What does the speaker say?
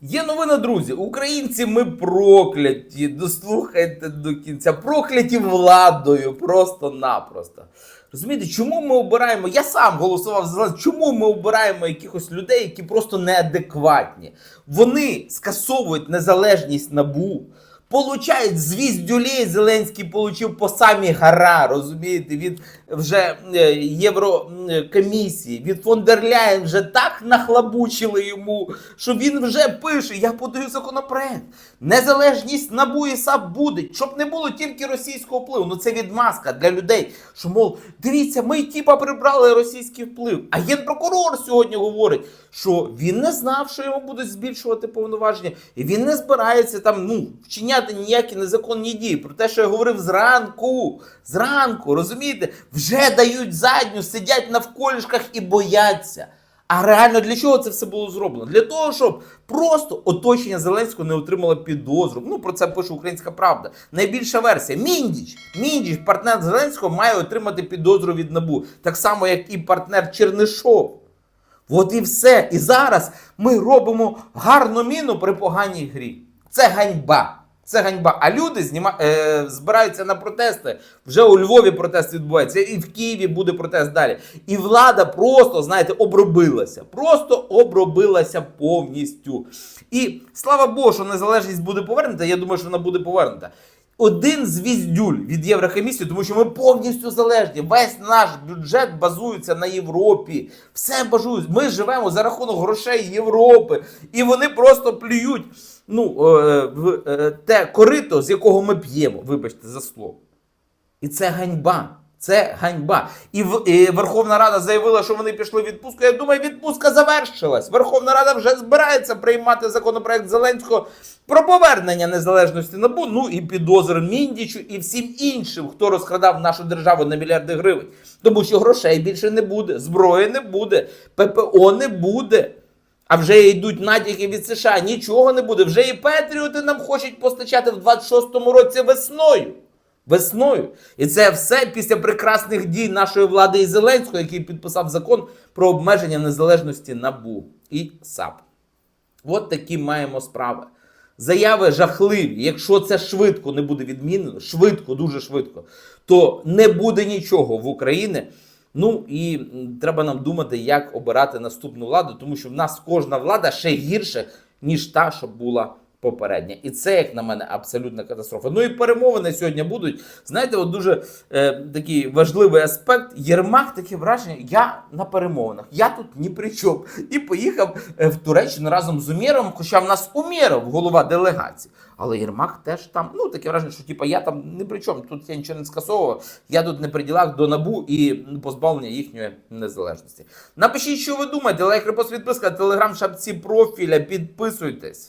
Є новина, друзі. Українці ми прокляті. Дослухайте до кінця. Прокляті владою просто-напросто. Розумієте, чому ми обираємо? Я сам голосував за. Чому ми обираємо якихось людей, які просто неадекватні? Вони скасовують незалежність набу. Получають звіздюлей Зеленський получив по самі гора, розумієте, від вже е, Єврокомісії, від фон дер Ляєн вже так нахлабучили йому, що він вже пише: я подаю законопроект. Незалежність НАБУ і САП буде, щоб не було тільки російського впливу. Ну це відмазка для людей. Що мов, дивіться, ми типа прибрали російський вплив. А генпрокурор сьогодні говорить, що він не знав, що йому будуть збільшувати повноваження, і він не збирається там ну вчиняти ніякі незаконні дії. Про те, що я говорив зранку, зранку, розумієте, вже дають задню, сидять навколішках і бояться. А реально для чого це все було зроблено? Для того, щоб просто оточення Зеленського не отримало підозру. Ну про це пише Українська Правда. Найбільша версія. Міндіч. Міндіч, партнер Зеленського, має отримати підозру від набу, так само як і партнер Чернишов. От і все. І зараз ми робимо гарну міну при поганій грі. Це ганьба. Це ганьба. А люди зніма... е, збираються на протести. Вже у Львові протест відбувається, і в Києві буде протест далі. І влада просто, знаєте, обробилася. Просто обробилася повністю. І слава Богу, що незалежність буде повернута. Я думаю, що вона буде повернута. Один звіздюль від Єврокомісії, тому що ми повністю залежні. Весь наш бюджет базується на Європі. Все базується. Ми живемо за рахунок грошей Європи. І вони просто плюють ну, е, в е, те корито, з якого ми п'ємо. Вибачте за слово. І це ганьба. Це ганьба. І, в, і Верховна Рада заявила, що вони пішли в відпустку. Я думаю, відпустка завершилась. Верховна Рада вже збирається приймати законопроект Зеленського про повернення незалежності НАБУ, ну і підозр Міндічу і всім іншим, хто розкрадав нашу державу на мільярди гривень. Тому що грошей більше не буде, зброї не буде, ППО не буде. А вже йдуть натяки від США. Нічого не буде. Вже і Петріоти нам хочуть постачати в 26-му році весною. Весною. І це все після прекрасних дій нашої влади і Зеленського, який підписав закон про обмеження незалежності НАБУ і САП. От такі маємо справи. Заяви жахливі. Якщо це швидко не буде відмінено, швидко, дуже швидко, то не буде нічого в Україні. Ну і треба нам думати, як обирати наступну владу, тому що в нас кожна влада ще гірше, ніж та, що була попередня. І це, як на мене, абсолютна катастрофа. Ну і перемовини сьогодні будуть. Знаєте, от дуже е, такий важливий аспект. Єрмак таке враження, я на перемовинах, я тут ні при чому. І поїхав е, в Туреччину разом з Умєровим, хоча в нас Умєров, голова делегації. Але Єрмак теж там, ну таке враження, що типа я там ні при чому, тут я нічого не скасовував, я тут не при ділах до набу і позбавлення їхньої незалежності. Напишіть, що ви думаєте, лайк, репост, підписка, телеграм, шапці профіля, підписуйтесь.